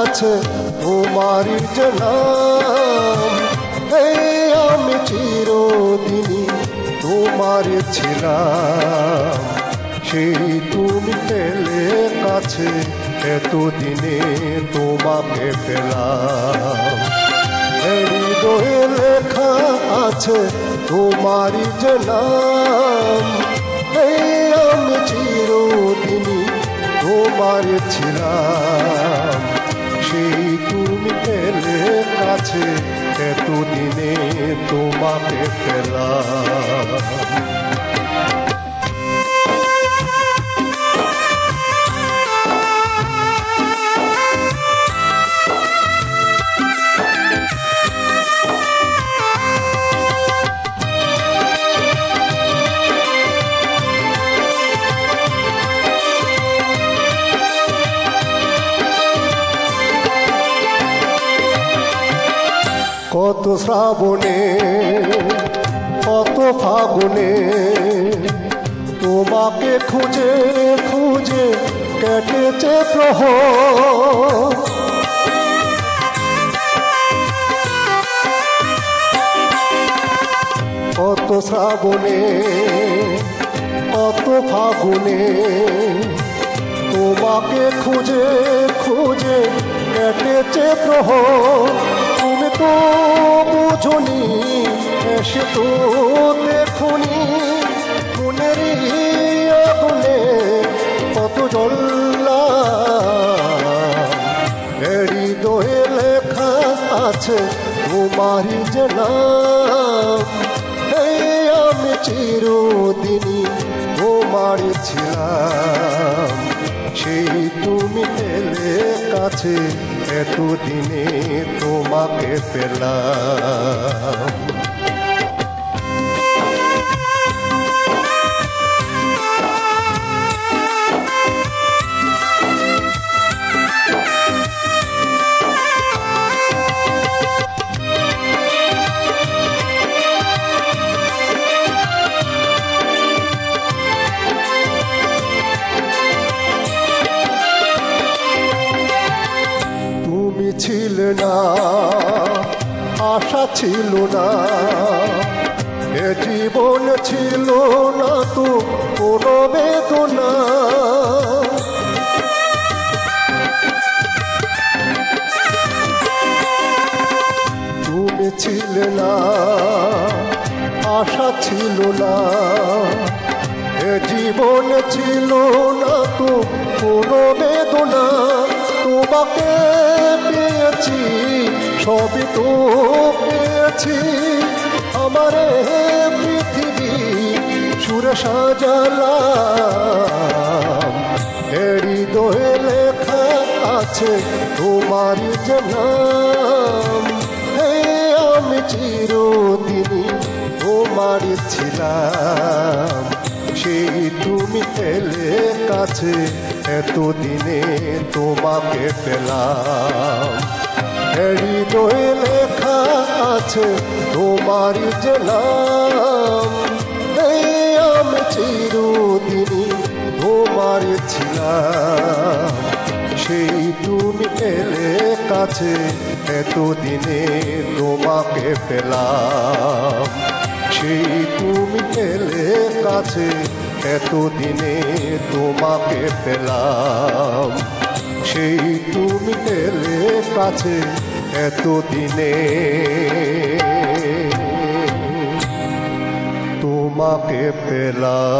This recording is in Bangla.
আছে তোমারই যে নাম। এই আমি চিরদিনই তোমার ছিলাম। সেই তুমি পেলে কাছে এতদিনে তোমাকে পেলাম। হৃদয়ে লেখা আছে তোমারই যে এই তোমার ছিলাম সেই তুমি পেলে কাছে এতদিনে তোমাকে পেলাম। কত শ্রাবণে, কত ফাগুনে, তোমাকে খুঁজে খুঁজে কেটেছে প্রহ কত শ্রাবণে, কত ফাগুনে, তোমাকে খুঁজে খুঁজে কেটেছে প্রহ তুমি তো বুঝনি এসে তো দেখুনি। মনের আগুনে কত জ্বললাম হৃদয়ে লেখা আছে তোমারই যে এই আমি চিরদিনই তোমার ছিলাম। সেই তুমি এলে কাছে এতদিনে তোমাকে পেলাম। না, আশা ছিল না, এ জীবন ছিল না তো কোনো বেদনা। তুমি ছিলে না, আশা ছিল না, এ জীবন ছিল না তো কোনো বেদনা। তোমাকে সবই তো পেয়েছি। আমার পৃথিবী সুরে সাজালাম। হৃদয়ে লেখা আছে তোমার যে হে আমি চিরদিনই তোমার ছিলাম। সেই তুমি এলে কাছে, এতদিনে তোমাকে পেলাম। হৃদয়ে লেখা আছে তোমার যে নাম। এই আমি চিরদিনই তোমার ছিলাম। সেই তুমি এলে কাছে এতদিনে তোমাকে পেলাম। সেই তুমি এলে কাছে এতদিনে তোমাকে পেলাম। সেই তুমি এলে কাছে এতদিনে। তোমাকে পেলাম।